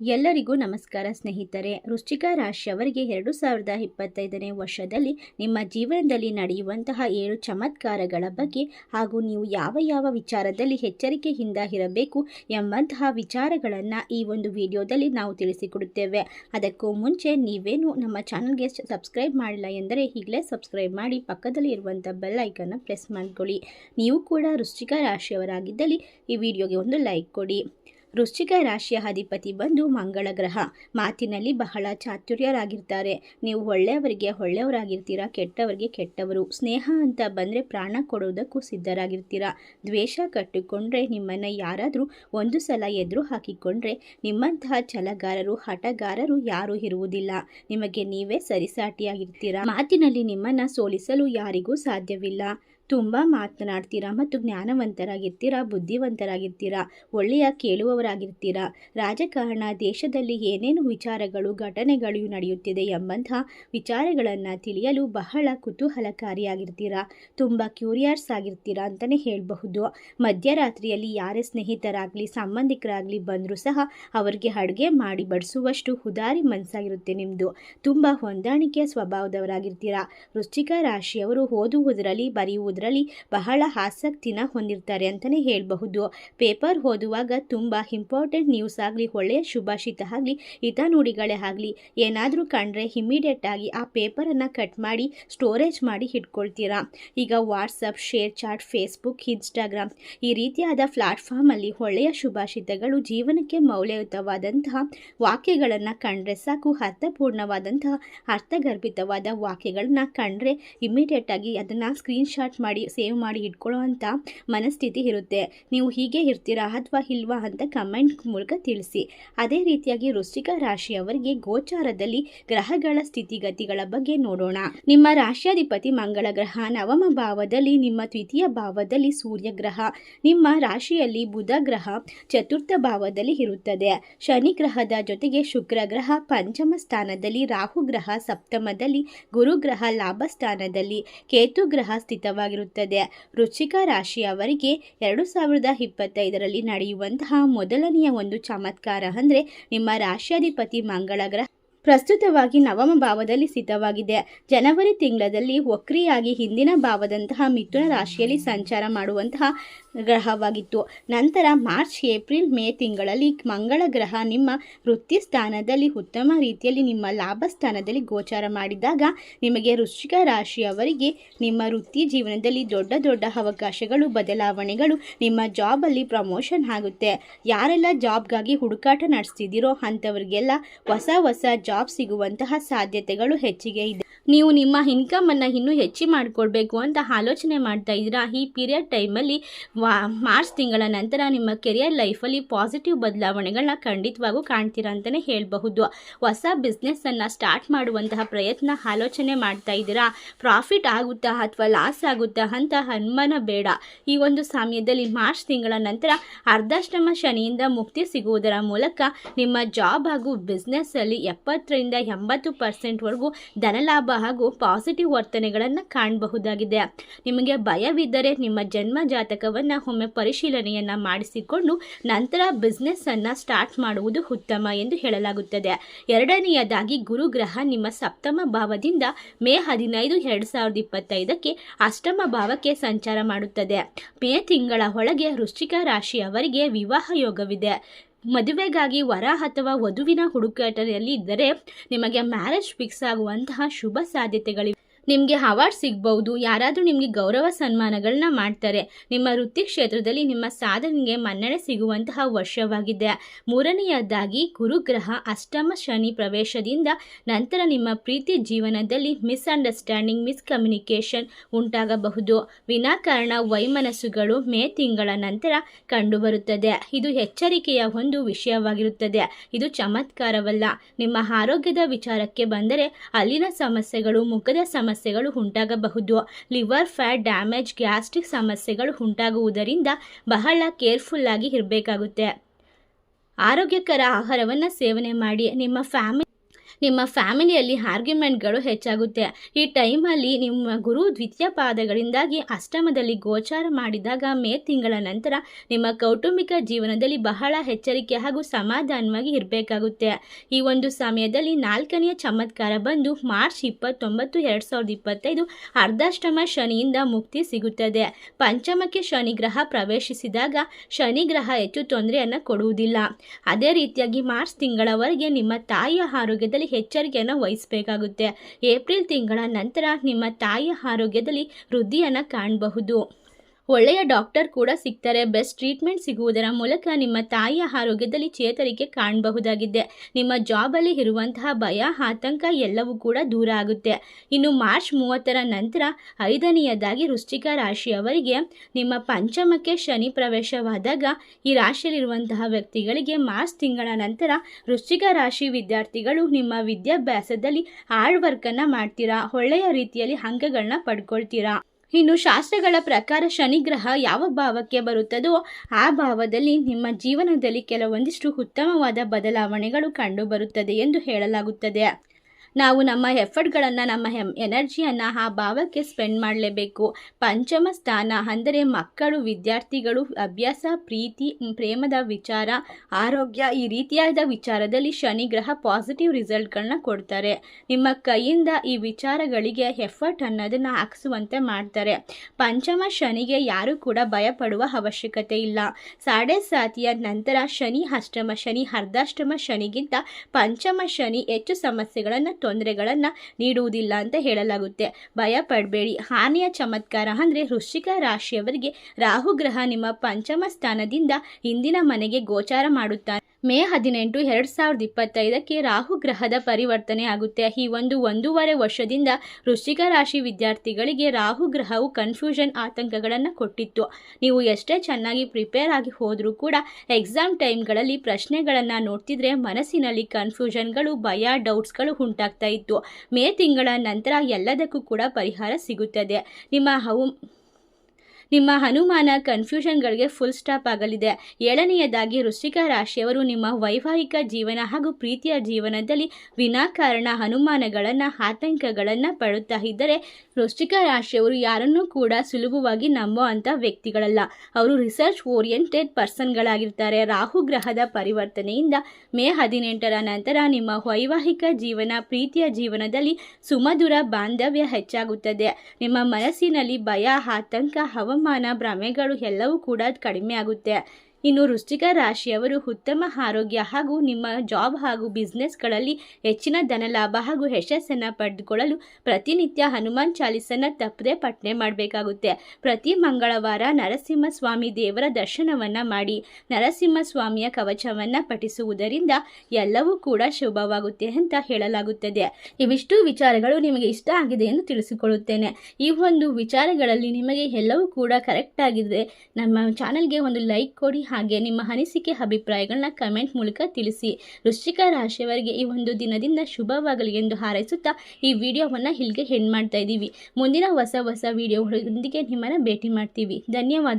ಎಲ್ಲರಿಗೂ ನಮಸ್ಕಾರ ಸ್ನೇಹಿತರೆ. ವೃಶ್ಚಿಕ ರಾಶಿಯವರಿಗೆ ಎರಡು ಸಾವಿರದ ಇಪ್ಪತ್ತೈದನೇ ವರ್ಷದಲ್ಲಿ ನಿಮ್ಮ ಜೀವನದಲ್ಲಿ ನಡೆಯುವಂತಹ ಏಳು ಚಮತ್ಕಾರಗಳ ಬಗ್ಗೆ ಹಾಗೂ ನೀವು ಯಾವ ಯಾವ ವಿಚಾರದಲ್ಲಿ ಎಚ್ಚರಿಕೆಯಿಂದ ಇರಬೇಕು ಎಂಬಂತಹ ವಿಚಾರಗಳನ್ನು ಈ ಒಂದು ವಿಡಿಯೋದಲ್ಲಿ ನಾವು ತಿಳಿಸಿಕೊಡುತ್ತೇವೆ. ಅದಕ್ಕೂ ಮುಂಚೆ ನೀವೇನು ನಮ್ಮ ಚಾನಲ್ಗೆ ಸಬ್ಸ್ಕ್ರೈಬ್ ಮಾಡಿಲ್ಲ ಎಂದರೆ ಈಗಲೇ ಸಬ್ಸ್ಕ್ರೈಬ್ ಮಾಡಿ ಪಕ್ಕದಲ್ಲಿ ಇರುವಂಥ ಬೆಲ್ ಪ್ರೆಸ್ ಮಾಡ್ಕೊಳ್ಳಿ. ನೀವು ಕೂಡ ವೃಶ್ಚಿಕ ರಾಶಿಯವರಾಗಿದ್ದಲ್ಲಿ ಈ ವಿಡಿಯೋಗೆ ಒಂದು ಲೈಕ್ ಕೊಡಿ. ವೃಶ್ಚಿಕ ರಾಶಿಯ ಅಧಿಪತಿ ಬಂದು ಮಂಗಳ ಗ್ರಹ. ಮಾತಿನಲ್ಲಿ ಬಹಳ ಚಾತುರ್ಯರಾಗಿರ್ತಾರೆ. ನೀವು ಒಳ್ಳೆಯವರಿಗೆ ಒಳ್ಳೆಯವರಾಗಿರ್ತೀರಾ, ಕೆಟ್ಟವರಿಗೆ ಕೆಟ್ಟವರು. ಸ್ನೇಹ ಅಂತ ಬಂದರೆ ಪ್ರಾಣ ಕೊಡೋದಕ್ಕೂ ಸಿದ್ಧರಾಗಿರ್ತೀರಾ. ದ್ವೇಷ ಕಟ್ಟಿಕೊಂಡ್ರೆ ನಿಮ್ಮನ್ನು ಯಾರಾದರೂ ಒಂದು ಸಲ ಎದುರು ಹಾಕಿಕೊಂಡ್ರೆ ನಿಮ್ಮಂತಹ ಛಲಗಾರರು, ಹಠಗಾರರು ಯಾರೂ ಇರುವುದಿಲ್ಲ. ನಿಮಗೆ ನೀವೇ ಸರಿಸಾಟಿಯಾಗಿರ್ತೀರಾ. ಮಾತಿನಲ್ಲಿ ನಿಮ್ಮನ್ನು ಸೋಲಿಸಲು ಯಾರಿಗೂ ಸಾಧ್ಯವಿಲ್ಲ. ತುಂಬ ಮಾತನಾಡ್ತೀರಾ ಮತ್ತು ಜ್ಞಾನವಂತರಾಗಿರ್ತೀರಾ, ಬುದ್ಧಿವಂತರಾಗಿರ್ತೀರಾ, ಒಳ್ಳೆಯ ಕೇಳುವವರಾಗಿರ್ತೀರಾ, ರಾಜಕಾರಣ, ದೇಶದಲ್ಲಿ ಏನೇನು ವಿಚಾರಗಳು, ಘಟನೆಗಳು ನಡೆಯುತ್ತಿದೆ ಎಂಬಂತಹ ವಿಚಾರಗಳನ್ನು ತಿಳಿಯಲು ಬಹಳ ಕುತೂಹಲಕಾರಿಯಾಗಿರ್ತೀರಾ, ತುಂಬ ಕ್ಯೂರಿಯರ್ಸ್ ಆಗಿರ್ತೀರಾ ಅಂತಲೇ ಹೇಳಬಹುದು. ಮಧ್ಯರಾತ್ರಿಯಲ್ಲಿ ಯಾರೇ ಸ್ನೇಹಿತರಾಗಲಿ, ಸಂಬಂಧಿಕರಾಗಲಿ ಬಂದರೂ ಸಹ ಅವರಿಗೆ ಅಡುಗೆ ಮಾಡಿ ಬಡಿಸುವಷ್ಟು ಹುದಾರಿ ಮನಸ್ಸಾಗಿರುತ್ತೆ ನಿಮ್ಮದು ತುಂಬ ಹೊಂದಾಣಿಕೆಯ ಸ್ವಭಾವದವರಾಗಿರ್ತೀರಾ. ವೃಶ್ಚಿಕ ರಾಶಿಯವರು ಓದುವುದರಲ್ಲಿ, ಬರೆಯುವುದರಲ್ಲಿ ಬಹಳ ಆಸಕ್ತಿನ ಹೊಂದಿರ್ತಾರೆ ಅಂತಲೇ ಹೇಳಬಹುದು. ಪೇಪರ್ ಓದುವಾಗ ತುಂಬ ಇಂಪಾರ್ಟೆಂಟ್ ನ್ಯೂಸ್ ಆಗಲಿ, ಒಳ್ಳೆಯ ಶುಭಾಷಿತ ಆಗಲಿ, ಹಿತನುಡಿಗಳೇ ಆಗಲಿ, ಏನಾದರೂ ಕಂಡ್ರೆ ಇಮಿಡಿಯೇಟ್ ಆಗಿ ಆ ಪೇಪರನ್ನು ಕಟ್ ಮಾಡಿ ಸ್ಟೋರೇಜ್ ಮಾಡಿ ಇಟ್ಕೊಳ್ತೀರಾ? ಈಗ WhatsApp share chat Facebook Instagram ಈ ರೀತಿಯಾದ ಪ್ಲಾಟ್ಫಾರ್ಮಲ್ಲಿ ಒಳ್ಳೆಯ ಶುಭಾಷಿತಗಳು ಜೀವನಕ್ಕೆ ಮೌಲ್ಯಯುತವಾದಂತಹ ವಾಕ್ಯಗಳನ್ನು ಕಂಡ್ರೆ ಸಾಕು, ಅರ್ಥಪೂರ್ಣವಾದಂತಹ, ಅರ್ಥಗರ್ಭಿತವಾದ ವಾಕ್ಯಗಳನ್ನ ಕಂಡ್ರೆ ಇಮಿಡಿಯೇಟ್ ಆಗಿ ಅದನ್ನು ಸ್ಕ್ರೀನ್ಶಾಟ್ ಮಾಡಿ, ಸೇವ್ ಮಾಡಿ ಇಟ್ಕೊಳ್ಳೋವಂಥ ಮನಸ್ಥಿತಿ ಇರುತ್ತೆ. ನೀವು ಹೀಗೆ ಇರ್ತೀರಾ ಅಥವಾ ಇಲ್ವಾ ಅಂತ ಕಮೆಂಟ್ ಮೂಲಕ ತಿಳಿಸಿ. ಅದೇ ರೀತಿಯಾಗಿ ವೃಶ್ಚಿಕ ರಾಶಿಯವರಿಗೆ ಗೋಚಾರದಲ್ಲಿ ಗ್ರಹಗಳ ಸ್ಥಿತಿಗತಿಗಳ ಬಗ್ಗೆ ನೋಡೋಣ. ನಿಮ್ಮ ರಾಶಿಯಾಧಿಪತಿ ಮಂಗಳ ಗ್ರಹ, ನವಮ ಭಾವದಲ್ಲಿ ನಿಮ್ಮ ದ್ವಿತೀಯ ಭಾವದಲ್ಲಿ ಸೂರ್ಯ ಗ್ರಹ, ನಿಮ್ಮ ರಾಶಿಯಲ್ಲಿ ಬುಧ ಗ್ರಹ, ಚತುರ್ಥ ಭಾವದಲ್ಲಿ ಇರುತ್ತದೆ. ಶನಿ ಗ್ರಹದ ಜೊತೆಗೆ ಶುಕ್ರ ಗ್ರಹ, ಪಂಚಮ ಸ್ಥಾನದಲ್ಲಿ ರಾಹು ಗ್ರಹ, ಸಪ್ತಮದಲ್ಲಿ ಗುರುಗ್ರಹ ಲಾಭ ಸ್ಥಾನದಲ್ಲಿ ಕೇತು ಗ್ರಹ ಸ್ಥಿತವಾಗಿರುತ್ತದೆ ವೃಶ್ಚಿಕ ರಾಶಿಯವರಿಗೆ ಎರಡು ಸಾವಿರದ ಇಪ್ಪತ್ತೈದರಲ್ಲಿ ನಡೆಯುವಂತಹ ಮೊದಲನೆಯ ಒಂದು ಚಮತ್ಕಾರ ಅಂದರೆ ನಿಮ್ಮ ರಾಶ್ಯಾಧಿಪತಿ ಮಂಗಳ ಗ್ರಹ ಪ್ರಸ್ತುತವಾಗಿ ನವಮ ಭಾವದಲ್ಲಿ ಸಿದ್ಧವಾಗಿದೆ. ಜನವರಿ ತಿಂಗಳಲ್ಲಿ ವಕ್ರಿಯಾಗಿ ಹಿಂದಿನ ಭಾವದಂತಹ ಮಿಥುನ ರಾಶಿಯಲ್ಲಿ ಸಂಚಾರ ಮಾಡುವಂತಹ ಗ್ರಹವಾಗಿತ್ತು. ನಂತರ ಮಾರ್ಚ್, ಏಪ್ರಿಲ್, ಮೇ ತಿಂಗಳಲ್ಲಿ ಮಂಗಳ ಗ್ರಹ ನಿಮ್ಮ ವೃತ್ತಿ ಸ್ಥಾನದಲ್ಲಿ ಉತ್ತಮ ರೀತಿಯಲ್ಲಿ ನಿಮ್ಮ ಲಾಭ ಸ್ಥಾನದಲ್ಲಿ ಗೋಚಾರ ಮಾಡಿದಾಗ ನಿಮಗೆ ವೃಶ್ಚಿಕ ರಾಶಿಯವರಿಗೆ ನಿಮ್ಮ ವೃತ್ತಿ ಜೀವನದಲ್ಲಿ ದೊಡ್ಡ ದೊಡ್ಡ ಅವಕಾಶಗಳು, ಬದಲಾವಣೆಗಳು ನಿಮ್ಮ ಜಾಬಲ್ಲಿ ಪ್ರಮೋಷನ್ ಆಗುತ್ತೆ. ಯಾರೆಲ್ಲ ಜಾಬ್ಗಾಗಿ ಹುಡುಕಾಟ ನಡೆಸ್ತಿದ್ದೀರೋ ಅಂಥವ್ರಿಗೆಲ್ಲ ಹೊಸ ಹೊಸ ಜಾಬ್ ಸಿಗುವಂತಹ ಸಾಧ್ಯತೆಗಳು ಹೆಚ್ಚಿಗೆ ಇದೆ. ನೀವು ನಿಮ್ಮ ಇನ್ಕಮನ್ನು ಇನ್ನೂ ಹೆಚ್ಚು ಮಾಡಿಕೊಡ್ಬೇಕು ಅಂತ ಆಲೋಚನೆ ಮಾಡ್ತಾ ಇದ್ದೀರಾ? ಈ ಪೀರಿಯಡ್ ಟೈಮಲ್ಲಿ ವಾ, ಮಾರ್ಚ್ ತಿಂಗಳ ನಂತರ ನಿಮ್ಮ ಕೆರಿಯರ್ ಲೈಫಲ್ಲಿ ಪಾಸಿಟಿವ್ ಬದಲಾವಣೆಗಳನ್ನ ಖಂಡಿತವಾಗೂ ಕಾಣ್ತೀರಾ ಅಂತಲೇ ಹೇಳಬಹುದು. ಹೊಸ ಬಿಸ್ನೆಸ್ಸನ್ನು ಸ್ಟಾರ್ಟ್ ಮಾಡುವಂತಹ ಪ್ರಯತ್ನ ಆಲೋಚನೆ ಮಾಡ್ತಾ ಇದ್ದೀರಾ? ಪ್ರಾಫಿಟ್ ಆಗುತ್ತಾ ಅಥವಾ ಲಾಸ್ ಆಗುತ್ತಾ ಅಂತ ಹನುಮಾನ ಬೇಡ. ಈ ಒಂದು ಸಮಯದಲ್ಲಿ ಮಾರ್ಚ್ ತಿಂಗಳ ನಂತರ ಅರ್ಧಾಶ್ರಮ ಶನಿಯಿಂದ ಮುಕ್ತಿ ಸಿಗುವುದರ ಮೂಲಕ ನಿಮ್ಮ ಜಾಬ್ ಹಾಗೂ ಬಿಸ್ನೆಸ್ಸಲ್ಲಿ ಎಪ್ಪತ್ತರಿಂದ ಎಂಬತ್ತು ಪರ್ಸೆಂಟ್ವರೆಗೂ ಧನಲಾಭ ಹಾಗೂ ಪಾಸಿಟಿವ್ ವರ್ತನೆಗಳನ್ನು ಕಾಣಬಹುದಾಗಿದೆ. ನಿಮಗೆ ಭಯವಿದ್ದರೆ ನಿಮ್ಮ ಜನ್ಮ ಜಾತಕವನ್ನು ಒಮ್ಮೆ ಪರಿಶೀಲನೆಯನ್ನು ಮಾಡಿಸಿಕೊಂಡು ನಂತರ ಬಿಸ್ನೆಸ್ಸನ್ನು ಸ್ಟಾರ್ಟ್ ಮಾಡುವುದು ಉತ್ತಮ ಎಂದು ಹೇಳಲಾಗುತ್ತದೆ. ಎರಡನೆಯದಾಗಿ, ಗುರುಗ್ರಹ ನಿಮ್ಮ ಸಪ್ತಮ ಭಾವದಿಂದ ಮೇ ಹದಿನೈದು, ಎರಡು ಸಾವಿರದ ಇಪ್ಪತ್ತೈದಕ್ಕೆ ಅಷ್ಟಮ ಭಾವಕ್ಕೆ ಸಂಚಾರ ಮಾಡುತ್ತದೆ. ಮೇ ತಿಂಗಳ ಒಳಗೆ ವೃಶ್ಚಿಕ ರಾಶಿಯವರಿಗೆ ವಿವಾಹ ಯೋಗವಿದೆ. ಮದುವೆಗಾಗಿ ವರ ಅಥವಾ ವಧುವಿನ ಹುಡುಕಾಟದಲ್ಲಿ ಇದ್ದರೆ ನಿಮಗೆ ಮ್ಯಾರೇಜ್ ಫಿಕ್ಸ್ ಆಗುವಂತಹ ಶುಭ ಸಾಧ್ಯತೆಗಳಿವೆ. ನಿಮಗೆ ಅವಾರ್ಡ್ ಸಿಗ್ಬೌದು. ಯಾರಾದರೂ ನಿಮಗೆ ಗೌರವ ಸನ್ಮಾನಗಳನ್ನ ಮಾಡ್ತಾರೆ. ನಿಮ್ಮ ವೃತ್ತಿ ಕ್ಷೇತ್ರದಲ್ಲಿ ನಿಮ್ಮ ಸಾಧನೆಗೆ ಮನ್ನಣೆ ಸಿಗುವಂತಹ ವರ್ಷವಾಗಿದೆ. ಮೂರನೆಯದಾಗಿ ಗುರುಗ್ರಹ ಅಷ್ಟಮ ಶನಿ ಪ್ರವೇಶದಿಂದ ನಂತರ ನಿಮ್ಮ ಪ್ರೀತಿ ಜೀವನದಲ್ಲಿ ಮಿಸ್ಅಂಡರ್ಸ್ಟ್ಯಾಂಡಿಂಗ್ ಮಿಸ್ಕಮ್ಯುನಿಕೇಷನ್ ಉಂಟಾಗಬಹುದು. ವಿನಾಕಾರಣ ವೈಮನಸ್ಸುಗಳು ಮೇ ತಿಂಗಳ ನಂತರ ಕಂಡುಬರುತ್ತದೆ. ಇದು ಎಚ್ಚರಿಕೆಯ ಒಂದು ವಿಷಯವಾಗಿರುತ್ತದೆ. ಇದು ಚಮತ್ಕಾರವಲ್ಲ. ನಿಮ್ಮ ಆರೋಗ್ಯದ ವಿಚಾರಕ್ಕೆ ಬಂದರೆ ಅಲ್ಲಿನ ಸಮಸ್ಯೆಗಳು, ಮುಖದ ಸಮಸ್ಯೆ ಸಮಸ್ಯೆಗಳು ಉಂಟಾಗಬಹುದು. ಲಿವರ್ ಫ್ಯಾಟ್ ಡ್ಯಾಮೇಜ್, ಗ್ಯಾಸ್ಟ್ರಿಕ್ ಸಮಸ್ಯೆಗಳು ಉಂಟಾಗುವುದರಿಂದ ಬಹಳ ಕೇರ್ಫುಲ್ ಆಗಿ ಇರಬೇಕಾಗುತ್ತೆ. ಆರೋಗ್ಯಕರ ಆಹಾರವನ್ನು ಸೇವನೆ ಮಾಡಿ. ನಿಮ್ಮ ಫ್ಯಾಮಿಲಿ ನಿಮ್ಮ ಫ್ಯಾಮಿಲಿಯಲ್ಲಿ ಆರ್ಗ್ಯುಮೆಂಟ್ಗಳು ಹೆಚ್ಚಾಗುತ್ತೆ. ಈ ಟೈಮಲ್ಲಿ ನಿಮ್ಮ ಗುರು ದ್ವಿತೀಯ ಪಾದಗಳಿಂದಾಗಿ ಅಷ್ಟಮದಲ್ಲಿ ಗೋಚಾರ ಮಾಡಿದಾಗ ಮೇ ತಿಂಗಳ ನಂತರ ನಿಮ್ಮ ಕೌಟುಂಬಿಕ ಜೀವನದಲ್ಲಿ ಬಹಳ ಎಚ್ಚರಿಕೆ ಹಾಗೂ ಸಮಾಧಾನವಾಗಿ ಇರಬೇಕಾಗುತ್ತೆ. ಈ ಒಂದು ಸಮಯದಲ್ಲಿ ನಾಲ್ಕನೆಯ ಚಮತ್ಕಾರ ಬಂದು ಮಾರ್ಚ್ ಇಪ್ಪತ್ತೊಂಬತ್ತು, ಎರಡು ಸಾವಿರದ ಇಪ್ಪತ್ತೈದು ಅರ್ಧಾಷ್ಟಮ ಶನಿಯಿಂದ ಮುಕ್ತಿ ಸಿಗುತ್ತದೆ. ಪಂಚಮಕ್ಕೆ ಶನಿ ಗ್ರಹ ಪ್ರವೇಶಿಸಿದಾಗ ಶನಿ ಗ್ರಹ ಹೆಚ್ಚು ತೊಂದರೆಯನ್ನು ಕೊಡುವುದಿಲ್ಲ. ಅದೇ ರೀತಿಯಾಗಿ ಮಾರ್ಚ್ ತಿಂಗಳವರೆಗೆ ನಿಮ್ಮ ತಾಯಿಯ ಆರೋಗ್ಯದಲ್ಲಿ ಎಚ್ಚರಿಕೆಯನ್ನು ವಹಿಸಬೇಕಾಗುತ್ತೆ. ಏಪ್ರಿಲ್ ತಿಂಗಳ ನಂತರ ನಿಮ್ಮ ತಾಯಿಯ ಆರೋಗ್ಯದಲ್ಲಿ ವೃದ್ಧಿಯನ್ನು ಕಾಣಬಹುದು. ಒಳ್ಳೆಯ ಡಾಕ್ಟರ್ ಕೂಡ ಸಿಗ್ತಾರೆ. ಬೆಸ್ಟ್ ಟ್ರೀಟ್ಮೆಂಟ್ ಸಿಗುವುದರ ಮೂಲಕ ನಿಮ್ಮ ತಾಯಿಯ ಆರೋಗ್ಯದಲ್ಲಿ ಚೇತರಿಕೆ ಕಾಣಬಹುದಾಗಿದೆ. ನಿಮ್ಮ ಜಾಬಲ್ಲಿ ಇರುವಂತಹ ಭಯ, ಆತಂಕ ಎಲ್ಲವೂ ಕೂಡ ದೂರ ಆಗುತ್ತೆ. ಇನ್ನು ಮಾರ್ಚ್ ಮೂವತ್ತರ ನಂತರ ಐದನೆಯದಾಗಿ ವೃಶ್ಚಿಕ ರಾಶಿಯವರಿಗೆ ನಿಮ್ಮ ಪಂಚಮಕ್ಕೆ ಶನಿ ಪ್ರವೇಶವಾದಾಗ ಈ ರಾಶಿಯಲ್ಲಿರುವಂತಹ ವ್ಯಕ್ತಿಗಳಿಗೆ ಮಾರ್ಚ್ ತಿಂಗಳ ನಂತರ ವೃಶ್ಚಿಕ ರಾಶಿ ವಿದ್ಯಾರ್ಥಿಗಳು ನಿಮ್ಮ ವಿದ್ಯಾಭ್ಯಾಸದಲ್ಲಿ ಹಾರ್ಡ್ ವರ್ಕನ್ನು ಮಾಡ್ತೀರಾ? ಒಳ್ಳೆಯ ರೀತಿಯಲ್ಲಿ ಅಂಕಗಳನ್ನ ಪಡ್ಕೊಳ್ತೀರಾ? ಇನ್ನು ಶಾಸ್ತ್ರಗಳ ಪ್ರಕಾರ ಶನಿಗ್ರಹ ಯಾವ ಭಾವಕ್ಕೆ ಬರುತ್ತದೋ ಆ ಭಾವದಲ್ಲಿ ನಿಮ್ಮ ಜೀವನದಲ್ಲಿ ಕೆಲವೊಂದಿಷ್ಟು ಉತ್ತಮವಾದ ಬದಲಾವಣೆಗಳು ಕಂಡುಬರುತ್ತದೆ ಎಂದು ಹೇಳಲಾಗುತ್ತದೆ. ನಾವು ನಮ್ಮ ಎಫರ್ಟ್ಗಳನ್ನು, ನಮ್ಮ ಎನರ್ಜಿಯನ್ನು ಆ ಭಾವಕ್ಕೆ ಸ್ಪೆಂಡ್ ಮಾಡಲೇಬೇಕು. ಪಂಚಮ ಸ್ಥಾನ ಅಂದರೆ ಮಕ್ಕಳು, ವಿದ್ಯಾರ್ಥಿಗಳು, ಅಭ್ಯಾಸ, ಪ್ರೀತಿ, ಪ್ರೇಮದ ವಿಚಾರ, ಆರೋಗ್ಯ ಈ ರೀತಿಯಾದ ವಿಚಾರದಲ್ಲಿ ಶನಿ ಗ್ರಹ ಪಾಸಿಟಿವ್ ರಿಸಲ್ಟ್ಗಳನ್ನ ಕೊಡ್ತಾರೆ. ನಿಮ್ಮ ಕೈಯಿಂದ ಈ ವಿಚಾರಗಳಿಗೆ ಎಫರ್ಟ್ ಅನ್ನೋದನ್ನು ಹಾಕಿಸುವಂತೆ ಮಾಡ್ತಾರೆ. ಪಂಚಮ ಶನಿಗೆ ಯಾರೂ ಕೂಡ ಭಯಪಡುವ ಅವಶ್ಯಕತೆ ಇಲ್ಲ. ಸಾಡೆ ಸಾತಿಯ ನಂತರ ಶನಿ ಅಷ್ಟಮ ಶನಿ, ಅರ್ಧಾಷ್ಟಮ ಶನಿಗಿಂತ ಪಂಚಮ ಶನಿ ಹೆಚ್ಚು ಸಮಸ್ಯೆಗಳನ್ನು ತೊಂದರೆಗಳನ್ನು ನೀಡುವುದಿಲ್ಲ ಅಂತ ಹೇಳಲಾಗುತ್ತೆ. ಭಯ ಪಡಬೇಡಿ. ಹಾನಿಯ ಚಮತ್ಕಾರ ಅಂದರೆ ವೃಶ್ಚಿಕ ರಾಶಿಯವರಿಗೆ ರಾಹು ಗ್ರಹ ನಿಮ್ಮ ಪಂಚಮ ಸ್ಥಾನದಿಂದ ಹಿಂದಿನ ಮನೆಗೆ ಗೋಚಾರ ಮಾಡುತ್ತಾನೆ ಮೇ ಹದಿನೆಂಟು, ಎರಡು ಸಾವಿರದ ಇಪ್ಪತ್ತೈದಕ್ಕೆ ರಾಹು ಗ್ರಹದ ಪರಿವರ್ತನೆ ಆಗುತ್ತೆ. ಈ ಒಂದು ಒಂದೂವರೆ ವರ್ಷದಿಂದ ವೃಶ್ಚಿಕ ರಾಶಿ ವಿದ್ಯಾರ್ಥಿಗಳಿಗೆ ರಾಹು ಗ್ರಹವು ಕನ್ಫ್ಯೂಷನ್ ಆತಂಕಗಳನ್ನು ಕೊಟ್ಟಿತ್ತು. ನೀವು ಎಷ್ಟೇ ಚೆನ್ನಾಗಿ ಪ್ರಿಪೇರ್ ಆಗಿ ಹೋದರೂ ಕೂಡ ಎಕ್ಸಾಮ್ ಟೈಮ್ಗಳಲ್ಲಿ ಪ್ರಶ್ನೆಗಳನ್ನು ನೋಡ್ತಿದ್ರೆ ಮನಸ್ಸಿನಲ್ಲಿ ಕನ್ಫ್ಯೂಷನ್ಗಳು ಭಯ ಡೌಟ್ಸ್ಗಳು ಉಂಟಾಗ್ತಾ ಇತ್ತು. ಮೇ ತಿಂಗಳ ನಂತರ ಎಲ್ಲದಕ್ಕೂ ಕೂಡ ಪರಿಹಾರ ಸಿಗುತ್ತದೆ. ನಿಮ್ಮ ಹವು ನಿಮ್ಮ ಹನುಮಾನ ಕನ್ಫ್ಯೂಷನ್ಗಳಿಗೆ ಫುಲ್ ಸ್ಟಾಪ್ ಆಗಲಿದೆ. ಏಳನೆಯದಾಗಿ ವೃಶ್ಚಿಕ ರಾಶಿಯವರು ನಿಮ್ಮ ವೈವಾಹಿಕ ಜೀವನ ಹಾಗೂ ಪ್ರೀತಿಯ ಜೀವನದಲ್ಲಿ ವಿನಾಕಾರಣ ಅನುಮಾನಗಳನ್ನು ಆತಂಕಗಳನ್ನು ಪಡುತ್ತಾ ಇದ್ದರೆ, ವೃಶ್ಚಿಕ ರಾಶಿಯವರು ಯಾರನ್ನೂ ಕೂಡ ಸುಲಭವಾಗಿ ನಂಬೋ ಅಂಥ ವ್ಯಕ್ತಿಗಳಲ್ಲ. ಅವರು ರಿಸರ್ಚ್ ಓರಿಯೆಂಟೆಡ್ ಪರ್ಸನ್ಗಳಾಗಿರ್ತಾರೆ. ರಾಹು ಗ್ರಹದ ಪರಿವರ್ತನೆಯಿಂದ ಮೇ ಹದಿನೆಂಟರ ನಂತರ ನಿಮ್ಮ ವೈವಾಹಿಕ ಜೀವನ, ಪ್ರೀತಿಯ ಜೀವನದಲ್ಲಿ ಸುಮಧುರ ಬಾಂಧವ್ಯ ಹೆಚ್ಚಾಗುತ್ತದೆ. ನಿಮ್ಮ ಮನಸ್ಸಿನಲ್ಲಿ ಭಯ, ಆತಂಕ ಹವ ಹವಾಮಾನ ಭ್ರಮೆಗಳು ಎಲ್ಲವೂ ಕೂಡ ಕಡಿಮೆ ಆಗುತ್ತೆ. ಇನ್ನು ವೃಶ್ಚಿಕ ರಾಶಿಯವರು ಉತ್ತಮ ಆರೋಗ್ಯ ಹಾಗೂ ನಿಮ್ಮ ಜಾಬ್ ಹಾಗೂ ಬಿಸ್ನೆಸ್ಗಳಲ್ಲಿ ಹೆಚ್ಚಿನ ಧನಲಾಭ ಹಾಗೂ ಯಶಸ್ಸನ್ನು ಪಡೆದುಕೊಳ್ಳಲು ಪ್ರತಿನಿತ್ಯ ಹನುಮಾನ್ ಚಾಲಿಸನ್ನು ತಪ್ಪದೆ ಪಠನೆ ಮಾಡಬೇಕಾಗುತ್ತೆ. ಪ್ರತಿ ಮಂಗಳವಾರ ನರಸಿಂಹಸ್ವಾಮಿ ದೇವರ ದರ್ಶನವನ್ನು ಮಾಡಿ, ನರಸಿಂಹಸ್ವಾಮಿಯ ಕವಚವನ್ನು ಪಠಿಸುವುದರಿಂದ ಎಲ್ಲವೂ ಕೂಡ ಶುಭವಾಗುತ್ತೆ ಅಂತ ಹೇಳಲಾಗುತ್ತದೆ. ಇವಿಷ್ಟು ವಿಚಾರಗಳು ನಿಮಗೆ ಇಷ್ಟ ಆಗಿದೆ ಎಂದು ತಿಳಿಸಿಕೊಳ್ಳುತ್ತೇನೆ. ಈ ಒಂದು ವಿಚಾರಗಳಲ್ಲಿ ನಿಮಗೆ ಎಲ್ಲವೂ ಕೂಡ ಕರೆಕ್ಟ್ ಆಗಿದೆ. ನಮ್ಮ ಚಾನಲ್ಗೆ ಒಂದು ಲೈಕ್ ಕೊಡಿ ಹಾಗೆ ನಿಮ್ಮ ಅನಿಸಿಕೆ ಅಭಿಪ್ರಾಯಗಳನ್ನ ಕಮೆಂಟ್ ಮೂಲಕ ತಿಳಿಸಿ. ವೃಶ್ಚಿಕ ರಾಶಿಯವರಿಗೆ ಈ ಒಂದು ದಿನದಿಂದ ಶುಭವಾಗಲಿ ಎಂದು ಹಾರೈಸುತ್ತಾ ಈ ವಿಡಿಯೋವನ್ನು ಇಲ್ಲಿಗೆ ಹೆಣ್ ಮಾಡ್ತಾ ಇದ್ದೀವಿ. ಮುಂದಿನ ಹೊಸ ಹೊಸ ವಿಡಿಯೋಗಳೊಂದಿಗೆ ನಿಮ್ಮನ್ನು ಭೇಟಿ ಮಾಡ್ತೀವಿ. ಧನ್ಯವಾದ.